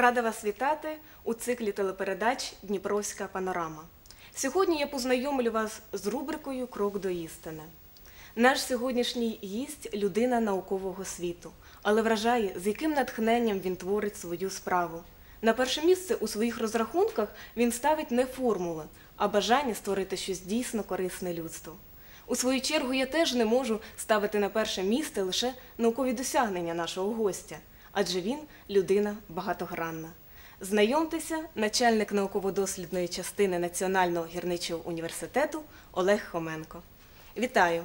Рада вас вітати у циклі телепередач Дніпровська панорама. Сьогодні я познайомлю вас з рубрикою Крок до істини. Наш сьогоднішній гість людина наукового світу, але вражає, з яким натхненням він творить свою справу. На перше місце у своїх розрахунках він ставить не формули, а бажання створити щось дійсно корисне людству. У свою чергу я теж не можу ставити на перше місце лише наукові досягнення нашого гостя, адже він людина багатогранна. Знайомтеся, начальник науково-дослідної частини Національного гірничого університету Олег Хоменко. Вітаю!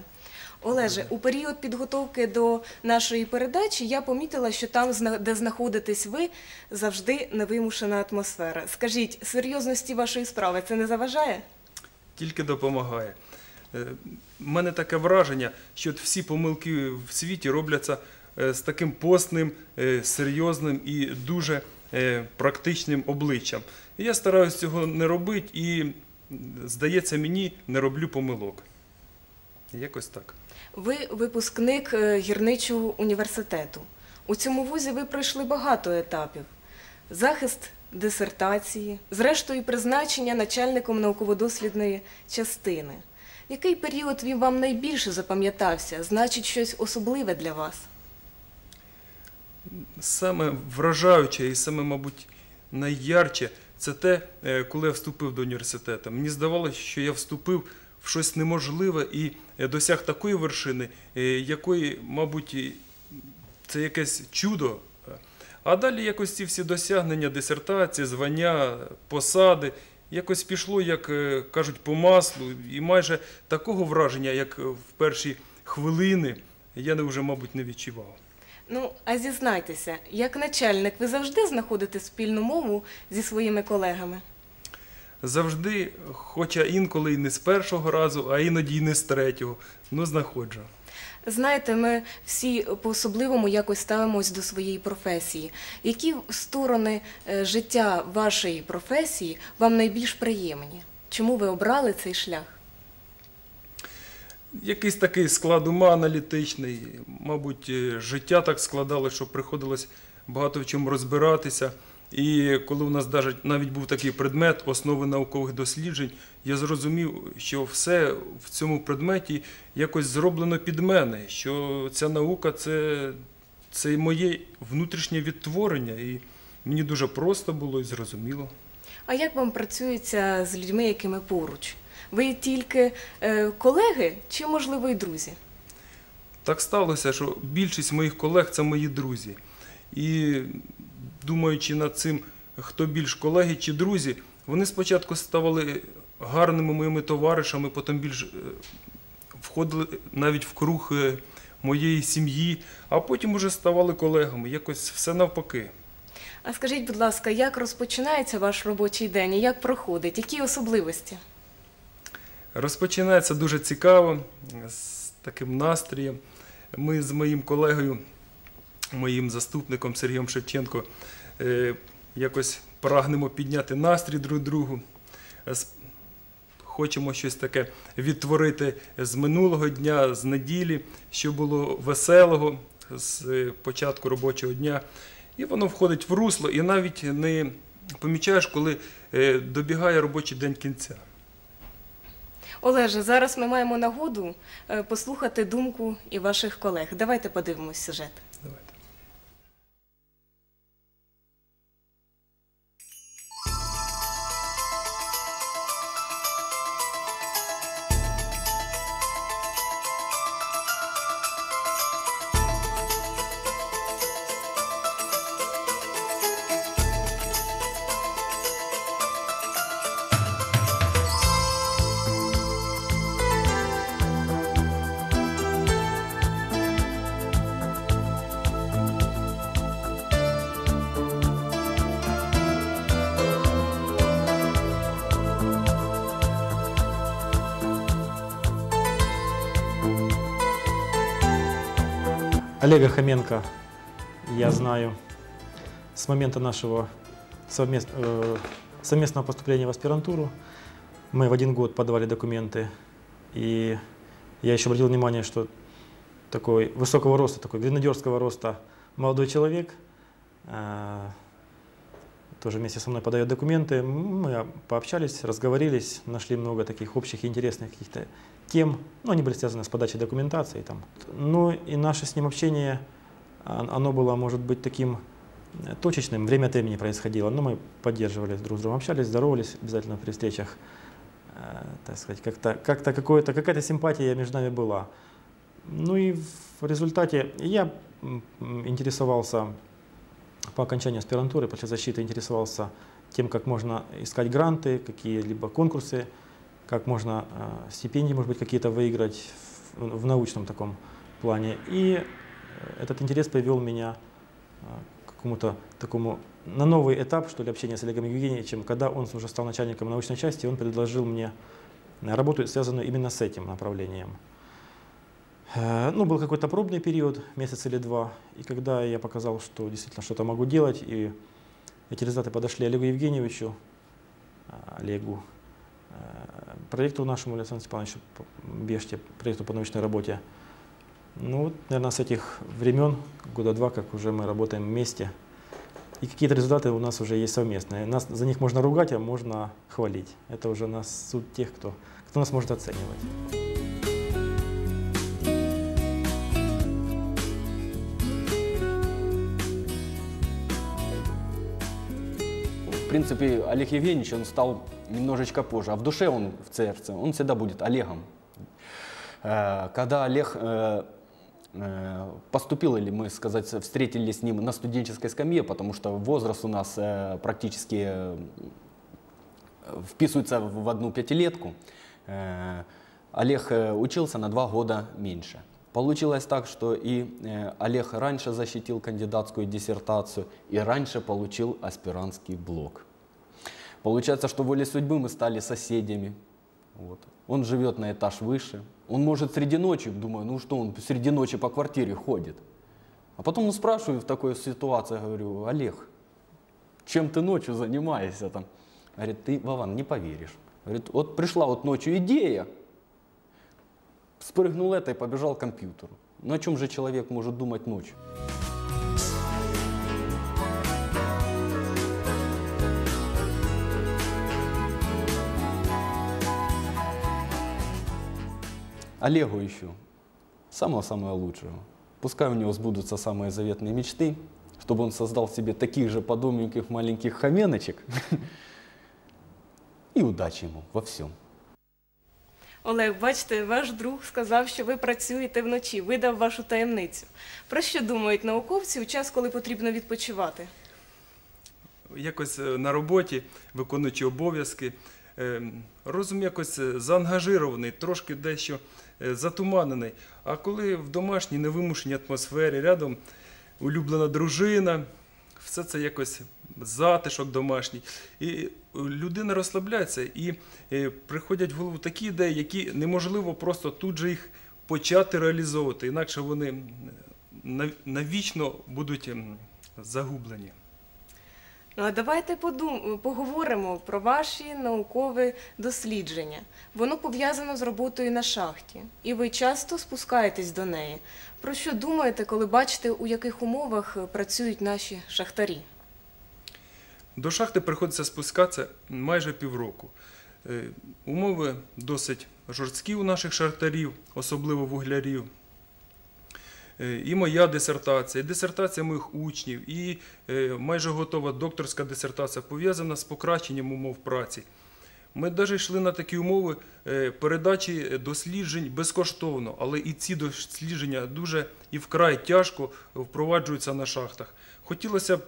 Олеже, у період підготовки до нашої передачі я помітила, що там, де знаходитесь ви, завжди невимушена атмосфера. Скажіть, серйозності вашої справи це не заважає? тільки допомагає. Е, У мене таке враження, що всі помилки в світі робляться е, з таким постним, е, серйозним і дуже е, практичним обличчям. Я стараюся цього не робити і, здається мені, не роблю помилок. Якось так. Ви випускник е, гірничого університету. У цьому вузі ви пройшли багато етапів: захист дисертації, зрештою, призначення начальником науково-дослідної частини. Який період він вам найбільше запам'ятався? Значить, щось особливе для вас? Саме вражаюче і саме, мабуть, найярче це те, е, коли я вступив до університету. Мені здавалося, що я вступив в щось неможливе і е, досяг такої вершини, е, якої, мабуть, це якесь чудо. А далі якось ці всі досягнення, дисертації, звання, посади, якось пішло, як кажуть, по маслу, і майже такого враження, як в перші хвилини, я вже, мабуть, не відчував. Ну, а зізнайтеся, як начальник, ви завжди знаходите спільну мову зі своїми колегами? Завжди, хоча інколи і не з першого разу, а іноді і не з третього, ну знаходжу. Знаєте, ми всі по-особливому якось ставимось до своєї професії. Які сторони е, життя вашої професії вам найбільш приємні? Чому ви обрали цей шлях? Якийсь такий склад ума аналітичний, мабуть, е, життя так складало, що приходилось багато в чому розбиратися. І коли у нас навіть був такий предмет основи наукових досліджень, я зрозумів, що все в цьому предметі якось зроблено під мене, що ця наука це, це моє внутрішнє відтворення, і мені дуже просто було і зрозуміло. А як вам працюється з людьми, якими поруч? Ви тільки е, колеги чи, можливо, і друзі? Так сталося, що більшість моїх колег це мої друзі. І думаючи над цим, хто більш колеги чи друзі, вони спочатку ставали гарними моїми товаришами, потім більш е, входили навіть в круг е, моєї сім'ї, а потім уже ставали колегами. Якось все навпаки. А скажіть, будь ласка, як розпочинається ваш робочий день і як проходить? Які особливості? Розпочинається дуже цікаво, з таким настроєм. Ми з моїм колегою, моїм заступником Сергієм Шевченко, е, якось прагнемо підняти настрій друг другу. Хочемо щось таке відтворити з минулого дня, з неділі, що було веселого з е, початку робочого дня. І воно входить в русло, і навіть не помічаєш, коли е, добігає робочий день кінця. Олеже, зараз ми маємо нагоду е, послухати думку і ваших колег. Давайте подивимось сюжет. Олега Хоменко я знаю с момента нашего совмест- э, совместного поступления в аспирантуру. Мы в один год подавали документы, и я еще обратил внимание, что такой высокого роста, такой гренадерского роста молодой человек, э, тоже вместе со мной подает документы. Мы пообщались, разговорились, нашли много таких общих и интересных каких-то тем. Ну, они были связаны с подачей документации. Там. Ну, и наше с ним общение, оно было, может быть, таким э, точечным, время от времени происходило. Но мы поддерживали друг с другом, общались, здоровались обязательно при встречах. Э, Так сказать, как-то, как-то какое-то, какая-то симпатия между нами была. Ну и в результате я интересовался по окончании аспирантуры, после защиты интересовался тем, как можно искать гранты, какие-либо конкурсы, как можно э, стипендии, может быть, какие-то выиграть в, в научном таком плане. И э, этот интерес привел меня э, к какому-то такому, на новый этап, что ли, общения с Олегом Евгеньевичем, когда он уже стал начальником научной части, он предложил мне работу, связанную именно с этим направлением. Э, Ну, был какой-то пробный период, месяц или два, и когда я показал, что действительно что-то могу делать, и эти результаты подошли Олегу Евгеньевичу, а, Олегу, э, проекту нашему Александру Степановичу Беште, проекту по научной работе. Ну, вот, наверное, с этих времен, года два, как уже мы работаем вместе, и какие-то результаты у нас уже есть совместные. Нас, за них можно ругать, а можно хвалить. Это уже нас суд тех, кто, кто нас может оценивать. Принципе, Олег Евгеньевич, он стал немножечко позже, а в душе он в ЦРЦ, он всегда будет Олегом. Э, Когда Олег э, э, поступил, или мы, сказать, встретились с ним на студенческой скамье, потому что возраст у нас практически вписывается в одну пятилетку, Олег учился на два года меньше. Получилось так, что и э, Олег раньше защитил кандидатскую диссертацию, и раньше получил аспирантский блок. Получается, что волей судьбы мы стали соседями. Вот. Он живет на этаж выше. Он может среди ночи, думаю, ну что он среди ночи по квартире ходит. А потом ну, спрашиваю в такой ситуации, говорю, Олег, чем ты ночью занимаешься там? Говорит, ты, Вован, не поверишь. Говорит, вот пришла вот ночью идея, спрыгнул это и побежал к компьютеру. Ну о чем же человек может думать ночью? Олегу еще самого-самого лучшего. Пускай у него сбудутся самые заветные мечты, чтобы он создал себе таких же подобненьких маленьких хоменочек. И удачи ему во всем. Олег, бачите, ваш друг сказав, що ви працюєте вночі, видав вашу таємницю. Про що думають науковці у час, коли потрібно відпочивати? якось е, на роботі, виконуючи обов'язки, е, розум якось е, заангажирований, трошки дещо затуманений. А коли в домашній невимушеній атмосфері рядом улюблена дружина, все це якось затишок домашній. І е, людина розслабляється і е, приходять в голову такі ідеї, які неможливо просто тут же їх почати реалізовувати, інакше вони навічно будуть загублені. Ну а давайте подум... поговоримо про ваші наукові дослідження. Воно пов'язано з роботою на шахті, і ви часто спускаєтесь до неї. Про що думаєте, коли бачите, у яких умовах працюють наші шахтарі? До шахти приходиться спускатися майже півроку. Е, Умови досить жорсткі у наших шахтарів, особливо вуглярів. Е, І моя дисертація, і дисертація моїх учнів, і е, майже готова докторська дисертація пов'язана з покращенням умов праці. Ми навіть йшли на такі умови передачі досліджень безкоштовно, але і ці дослідження дуже і вкрай тяжко впроваджуються на шахтах. Хотілося б,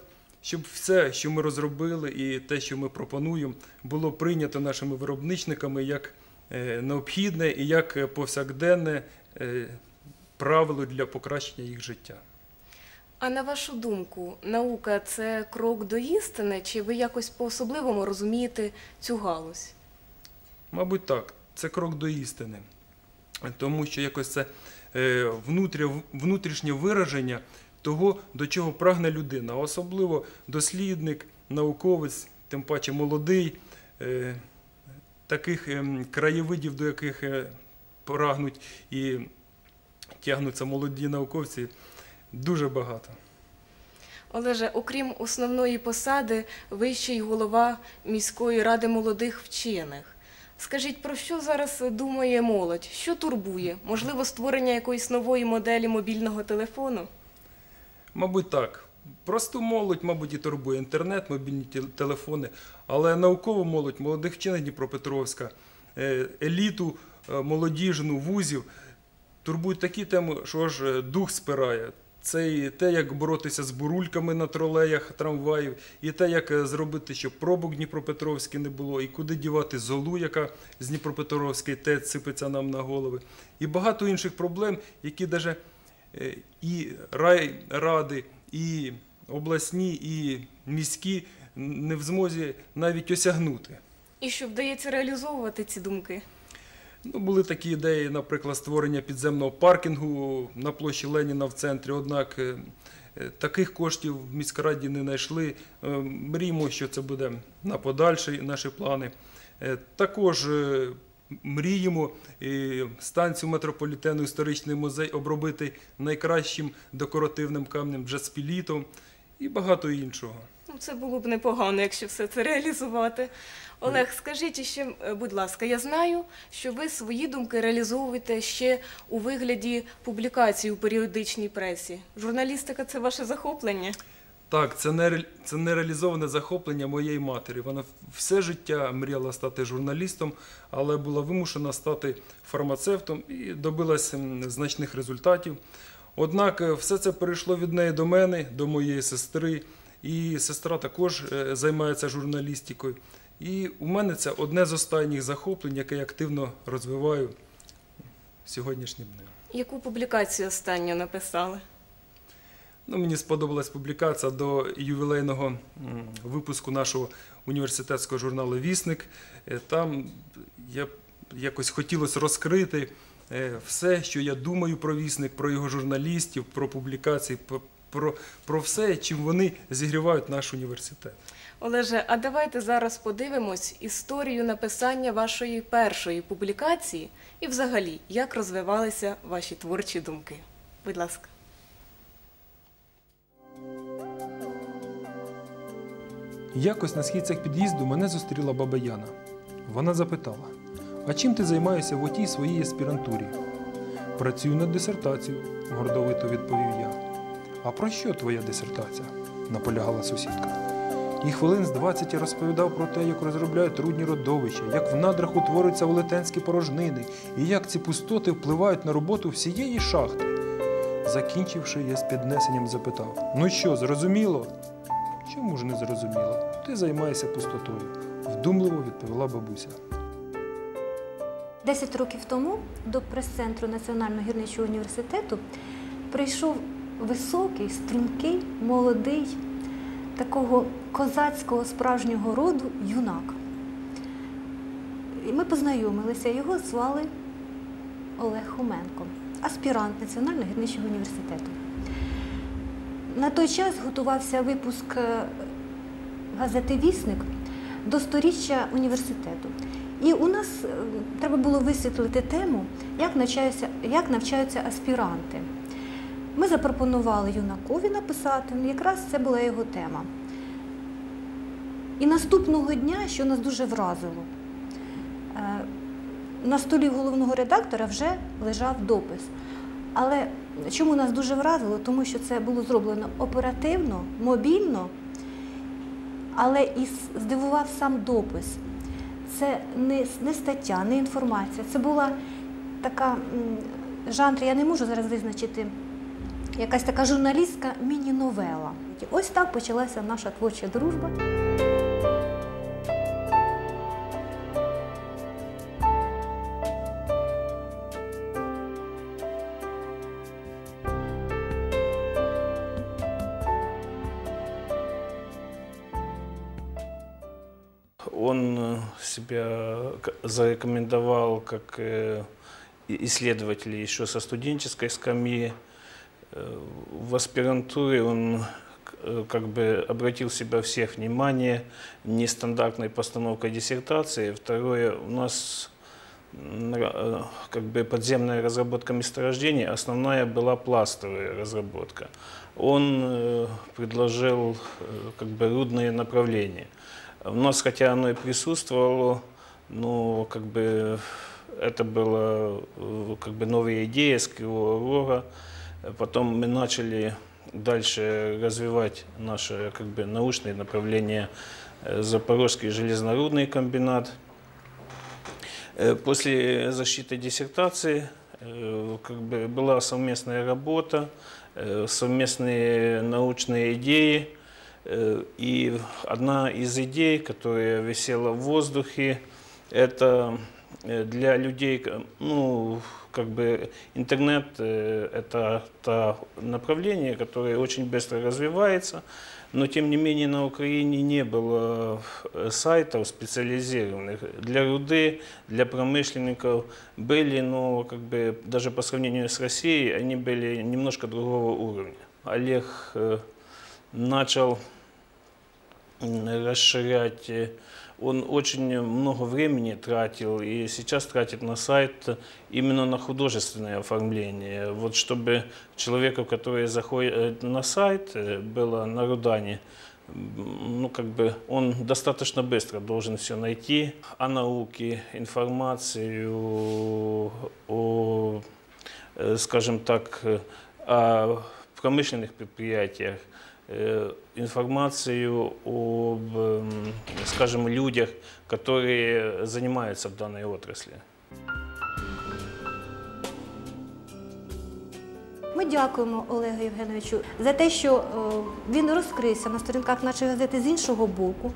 щоб все, що ми розробили, і те, що ми пропонуємо, було прийнято нашими виробничниками як е, необхідне і як повсякденне е, правило для покращення їх життя. А на вашу думку, наука це крок до істини, чи ви якось по-особливому розумієте цю галузь? Мабуть, так, це крок до істини. Тому що якось це е, внутрішнє вираження того, до чого прагне людина, особливо дослідник, науковець, тим паче молодий, е, таких ем, краєвидів, до яких е, прагнуть і тягнуться молоді науковці, дуже багато. Олеже, окрім основної посади, ви ще й голова міської ради молодих вчених. Скажіть, про що зараз думає молодь? Що турбує? Можливо, створення якоїсь нової моделі мобільного телефону? Мабуть, так. Просту молодь, мабуть, і турбує інтернет, мобільні телефони, але наукову молодь, молодих вчених Дніпропетровська, е, еліту е, молодіжну, вузів турбують такі теми, що ж е, дух спирає. Це і те, як боротися з бурульками на тролеях, трамваїв, і те, як зробити, щоб пробок Дніпропетровський не було, і куди дівати золу, яка з Дніпропетровської ТЕЦ сипеться нам на голови. І багато інших проблем, які навіть і райради, і обласні, і міські не в змозі навіть осягнути. І що вдається реалізовувати ці думки? Ну, були такі ідеї, наприклад, створення підземного паркінгу на площі Леніна в центрі. Однак е, е, таких коштів в міськраді не знайшли. Е, Мріємо, що це буде на подальші наші плани. Е, Також е, мріємо станцію метрополітену історичний музей обробити найкращим декоративним камнем джаспілітом і багато іншого. Ну, це було б непогано, якщо все це реалізувати. Олег, скажіть ще, е, будь ласка, я знаю, що ви свої думки реалізовуєте ще у вигляді публікацій у періодичній пресі. Журналістика це ваше захоплення? Так, це не це нереалізоване захоплення моєї матері. Вона все життя мріяла стати журналістом, але була вимушена стати фармацевтом і добилася значних результатів. Однак е, все це перейшло від неї до мене, до моєї сестри. І сестра також е, займається журналістикою. І у мене це одне з останніх захоплень, яке я активно розвиваю сьогоднішнім днем. Яку публікацію останню написали? Ну, мені сподобалась публікація до ювілейного випуску нашого університетського журналу Вісник. Е, Там я якось хотілося розкрити е, все, що я думаю про вісник, про його журналістів, про публікації, про, про, про все, чим вони зігрівають наш університет. Олеже, а давайте зараз подивимось історію написання вашої першої публікації і взагалі, як розвивалися ваші творчі думки. Будь ласка. Якось на східцях під'їзду мене зустріла баба Яна. Вона запитала: А чим ти займаєшся в отій своїй аспірантурі? Працюю над дисертацією, гордовито відповів я. А про що твоя дисертація? наполягала сусідка. І хвилин з 20 я розповідав про те, як розробляють рудні родовища, як в надрах утворюються велетенські порожнини, і як ці пустоти впливають на роботу всієї шахти. Закінчивши, я з піднесенням запитав: Ну що, зрозуміло? Чому ж не зрозуміло? Ти займаєшся пустотою, вдумливо відповіла бабуся. Десять років тому до прес-центру Національного гірничого університету прийшов високий, стрункий, молодий, такого козацького справжнього роду юнак. І ми познайомилися. Його звали Олег Хоменко, аспірант Національного гірничого університету. На той час готувався випуск е, газети Вісник до сторіччя університету. І у нас е, треба було висвітлити тему, як навчаються, як навчаються аспіранти. Ми запропонували юнакові написати, ну, якраз це була його тема. І наступного дня, що нас дуже вразило, е, на столі головного редактора вже лежав допис. Але чому нас дуже вразило? Тому що це було зроблено оперативно, мобільно, але і здивував сам допис. Це не, не стаття, не інформація. Це була така жанр, я не можу зараз визначити, якась така журналістська міні-новела. Ось так почалася наша творча дружба. Он э, себя зарекомендовал как э, исследователь еще со студенческой скамьи. Э, В аспирантуре он как бы обратил себя всех внимание нестандартной постановкой диссертации. Второе, у нас как бы подземная разработка месторождений, основная была пластовая разработка. Он предложил как бы рудные направления. У нас, хотя оно и присутствовало, но как бы это была э, как бы новая идея с Кривого Рога. Потом мы начали дальше развивать наше как бы научное направление э, Запорожский железнорудный комбинат. Э, После защиты диссертации как бы была совместная работа, совместные научные идеи. Э, И одна из идей, которая висела в воздухе, это э, для людей, ну, как бы интернет э, это то направление, которое очень быстро развивается, но тем не менее на Украине не было сайтов специализированных для руды, для промышленников были, но как бы даже по сравнению с Россией они были немножко другого уровня. Олег начал расширять. э, Он очень много времени тратил и сейчас тратит на сайт именно на художественное оформление. Вот чтобы человеку, который заходит на сайт, э, было на Рудане, ну, как бы он достаточно быстро должен все найти о науке, информацию о, э, скажем так, э, о промышленных предприятиях, э, информацию об, скажем, людях, которые занимаются в данной отрасли. Ми дякуємо Олегу Євгеновичу за те, що е, він розкрився на сторінках нашої газети з іншого боку,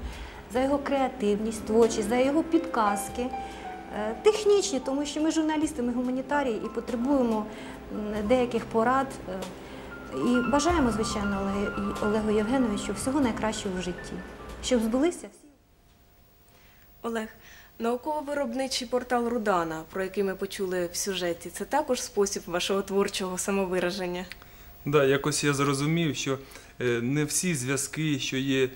за його креативність, творчість, за його підказки. е, Технічні, тому що ми журналісти, ми гуманітарії і потребуємо деяких порад. І бажаємо, звичайно, Олегу, Олегу Євгеновичу всього найкращого в житті, щоб збулися всі. Олег, науково-виробничий портал Рудана, про який ми почули в сюжеті, це також спосіб вашого творчого самовираження. Да, якось я зрозумів, що е, не всі зв'язки, що є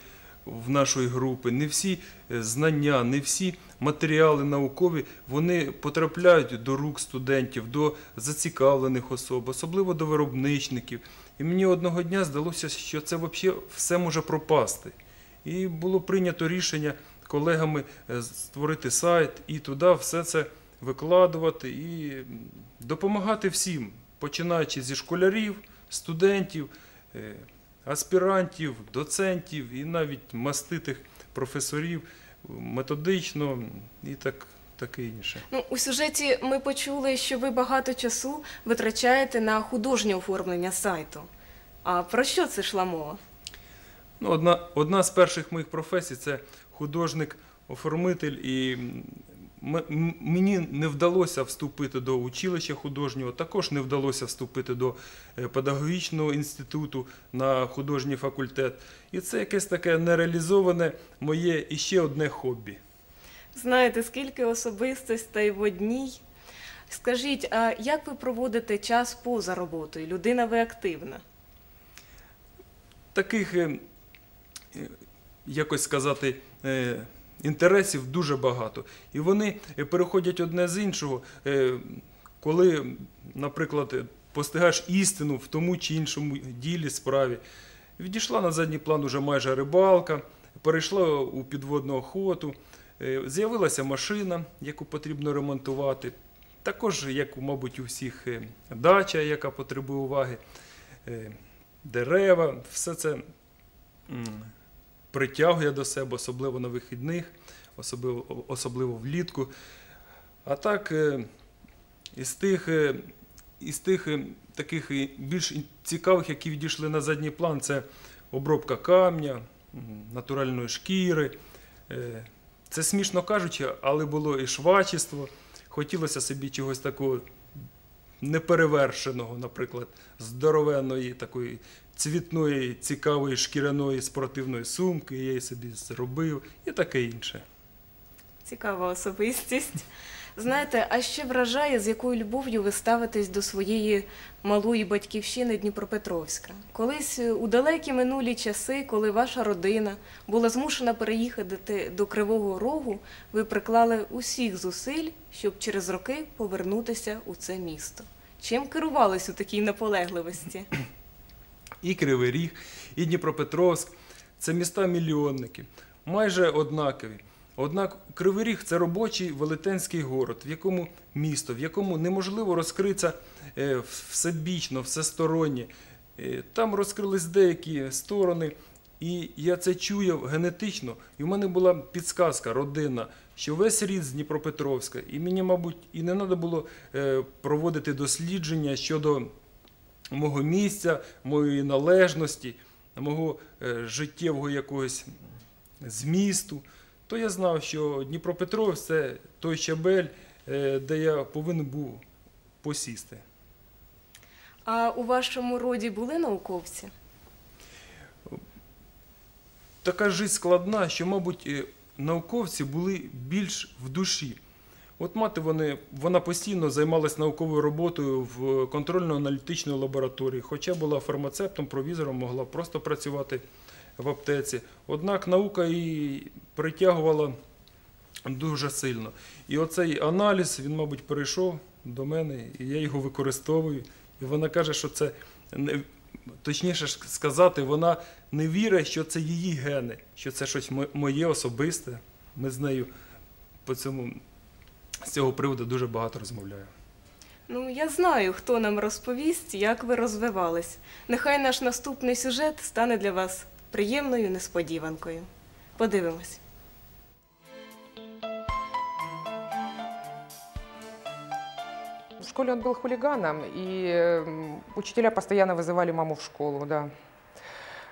в нашої групи, не всі е, знання, не всі матеріали наукові, вони потрапляють до рук студентів, до зацікавлених особ, особливо до виробничників. І мені одного дня здалося, що це взагалі все може пропасти. І було прийнято рішення колегами е, створити сайт і туди все це викладувати і допомагати всім, починаючи зі школярів, студентів, е, аспірантів, доцентів і навіть маститих професорів методично і так, таке інше. Ну, у сюжеті ми почули, що ви багато часу витрачаєте на художнє оформлення сайту. А про що це йшла мова? Ну, одна, одна з перших моїх професій це художник-оформитель, і мені не вдалося вступити до училища художнього, також не вдалося вступити до е, педагогічного інституту на художній факультет. І це якесь таке нереалізоване моє іще одне хобі. Знаєте, скільки особистостей в одній? Скажіть, а як ви проводите час поза роботою? Людина ви активна? таких, е, е, якось сказати, е, інтересів дуже багато. І вони переходять одне з іншого. Коли, наприклад, постигаєш істину в тому чи іншому ділі, справі, відійшла на задній план уже майже рибалка, перейшла у підводну охоту, з'явилася машина, яку потрібно ремонтувати. Також, як, мабуть, у всіх е, дача, яка потребує уваги. Е, дерева, все це притягує до себе, особливо на вихідних, особливо, особливо влітку. А так, е, із тих, е, із тих е, таких е, більш цікавих, які відійшли на задній план, це обробка камня, натуральної шкіри. Це смішно кажучи, але було і швачество. Хотілося собі чогось такого неперевершеного, наприклад, здоровенної такої цвітної, цікавої шкіряної спортивної сумки, я її собі зробив і таке інше. Цікава особистість. Знаєте, а ще вражає, з якою любов'ю ви ставитесь до своєї малої батьківщини Дніпропетровська. Колись е, у далекі минулі часи, коли ваша родина була змушена переїхати до Кривого Рогу, ви приклали усіх зусиль, щоб через роки повернутися у це місто. Чим керувались у такій наполегливості? і Кривий Ріг, і Дніпропетровськ це міста-мільйонники, майже однакові. Однак Кривий Ріг це робочий велетенський город, в якому місто, в якому неможливо розкритися е, всебічно, всестороннє. Е, Там розкрились деякі сторони, і я це чую генетично. І в мене була підсказка родинна, що весь рід з Дніпропетровська, і мені, мабуть, і не треба було е, проводити дослідження щодо мого місця, моєї належності, мого життєвого якогось змісту, то я знав, що Дніпропетровськ це той щабель, е, де я повинен був посісти. А у вашому роді були науковці? Така жизнь складна, що, мабуть, е, науковці були більш в душі. От мати вони, вона постійно займалась науковою роботою в контрольно-аналітичній лабораторії, хоча була фармацевтом, провізором, могла просто працювати в аптеці. Однак наука її притягувала дуже сильно. І оцей аналіз, він, мабуть, перейшов до мене, і я його використовую. І вона каже, що це. Точніше сказати, вона не вірить, що це її гени, що це щось моє особисте. Ми з нею по цьому з цього приводу дуже багато розмовляємо. Ну, я знаю, хто нам розповість, як ви розвивались. Нехай наш наступний сюжет стане для вас приємною несподіванкою. Подивимось. В школе он был хулиганом, и м, учителя постоянно вызывали маму в школу, да.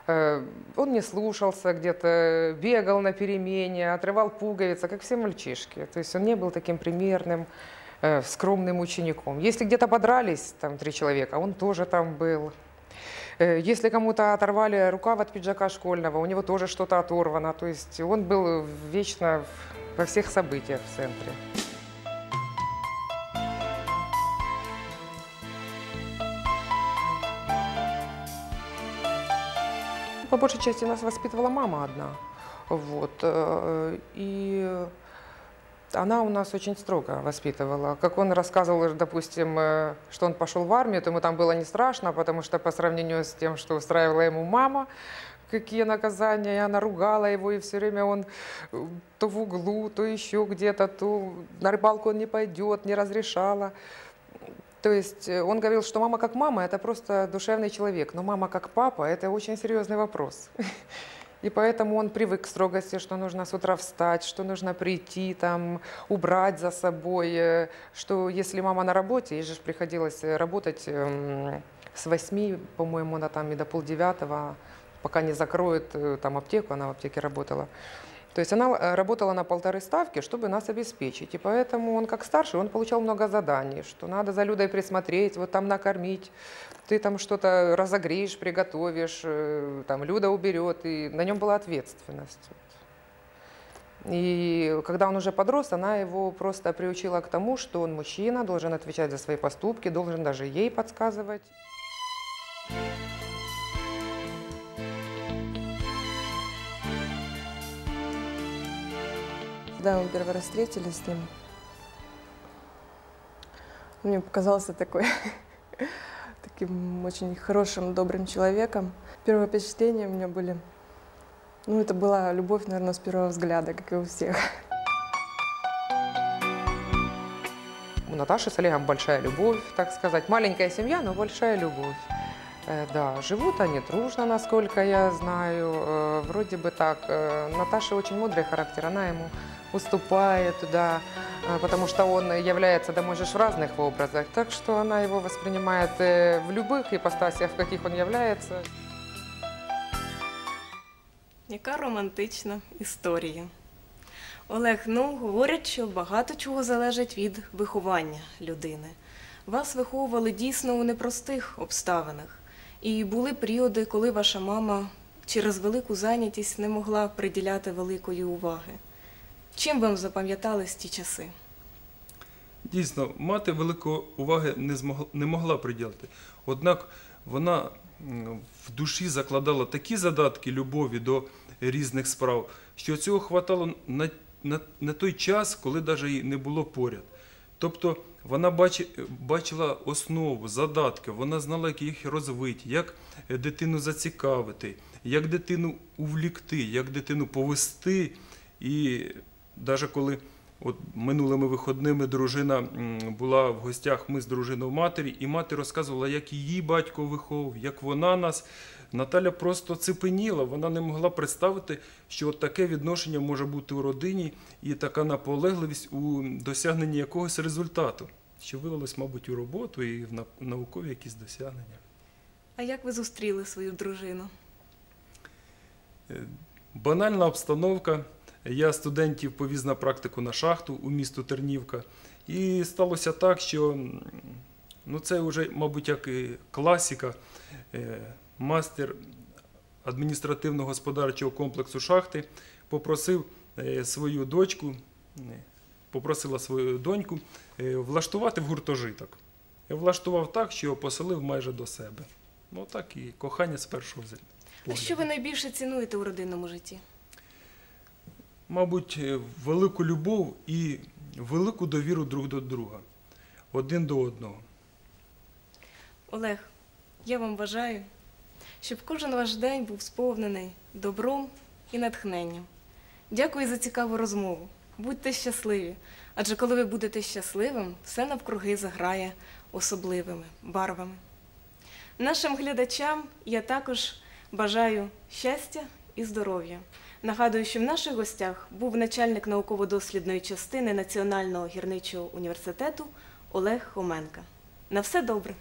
Э, Он не слушался где-то, бегал на перемене, отрывал пуговицы, как все мальчишки. То есть он не был таким примерным, э, скромным учеником. Если где-то подрались, там три человека, он тоже там был. Э, Если кому-то оторвали рукав от пиджака школьного, у него тоже что-то оторвано. То есть он был вечно во всех событиях в центре. По большей части нас воспитывала мама одна. Вот. э, И она у нас очень строго воспитывала. Как он рассказывал, допустим, э, что он пошел в армию, то ему там было не страшно, потому что по сравнению с тем, что устраивала ему мама, какие наказания, и она ругала его, и все время он э, то в углу, то еще где-то, то на рыбалку он не пойдет, не разрешала. То есть э, он говорил, что мама как мама – это просто душевный человек, но мама как папа – это очень серьезный вопрос. И поэтому он привык к строгости, что нужно с утра встать, что нужно прийти, там, убрать за собой, э, что если мама на работе, ей же приходилось э, работать эм, с восьми, по-моему, она там и до полдевятого, пока не закроет э, там аптеку, она в аптеке работала. То есть она э, работала на полторы ставки, чтобы нас обеспечить. И поэтому он как старший, он получал много заданий, что надо за Людой присмотреть, вот там накормить, ты там что-то разогреешь, приготовишь, э, там Люда уберет, и на нем была ответственность. И когда он уже подрос, она его просто приучила к тому, что он мужчина, должен отвечать за свои поступки, должен даже ей подсказывать. Когда мы первый раз встретились с ним, он мне показался такой таким очень хорошим, добрым человеком. Первые впечатления у меня были, ну, это была любовь, наверное, с первого взгляда, как и у всех. У Наташи с Олегом большая любовь, так сказать. Маленькая семья, но большая любовь. Э, Да, живут они дружно, насколько я знаю. Э, Вроде бы так. Э, Наташа очень мудрый характер, она ему уступает, да, э, потому что он является, да можешь в разных образах. Так что она его воспринимает э, в любых ипостасях, в каких он является. Яка романтична історія. Олег, ну говорять, що багато чого залежить від виховання людини. Вас виховували дійсно у непростих обставинах. І були періоди, коли ваша мама через велику зайнятість не могла приділяти великої уваги. Чим вам запам'ятались ті часи? Дійсно, мати великої уваги не, змогла, не могла приділити. Однак вона в душі закладала такі задатки любові до різних справ, що цього хватало на, на, на той час, коли навіть її не було поряд. Тобто вона бачи, бачила основу, задатки, вона знала, як їх розвити, як дитину зацікавити, як дитину увлікти, як дитину повести. І навіть коли от минулими виходними дружина була в гостях, ми з дружиною матері, і мати розказувала, як її батько виховував, як вона нас. Наталя просто цепеніла, вона не могла представити, що от таке відношення може бути у родині і така наполегливість у досягненні якогось результату, що вилилось, мабуть, у роботу і в наукові якісь досягнення. А як ви зустріли свою дружину? Е, Банальна обстановка. Я студентів повіз на практику на шахту у місто Тернівка. І сталося так, що ну, це вже, мабуть, як і класіка. Е, Мастер адміністративно-господарчого комплексу шахти попросив е, свою дочку, попросила свою доньку е, влаштувати в гуртожиток. Я влаштував так, що його поселив майже до себе. Ну так і кохання з першого зі- А що ви найбільше цінуєте у родинному житті? Мабуть, е, велику любов і велику довіру друг до друга, один до одного. Олег, я вам бажаю, щоб кожен ваш день був сповнений добром і натхненням. Дякую за цікаву розмову. Будьте щасливі, адже коли ви будете щасливим, все навкруги заграє особливими барвами. Нашим глядачам я також бажаю щастя і здоров'я. Нагадую, що в наших гостях був начальник науково-дослідної частини Національного гірничого університету Олег Хоменка. На все добре.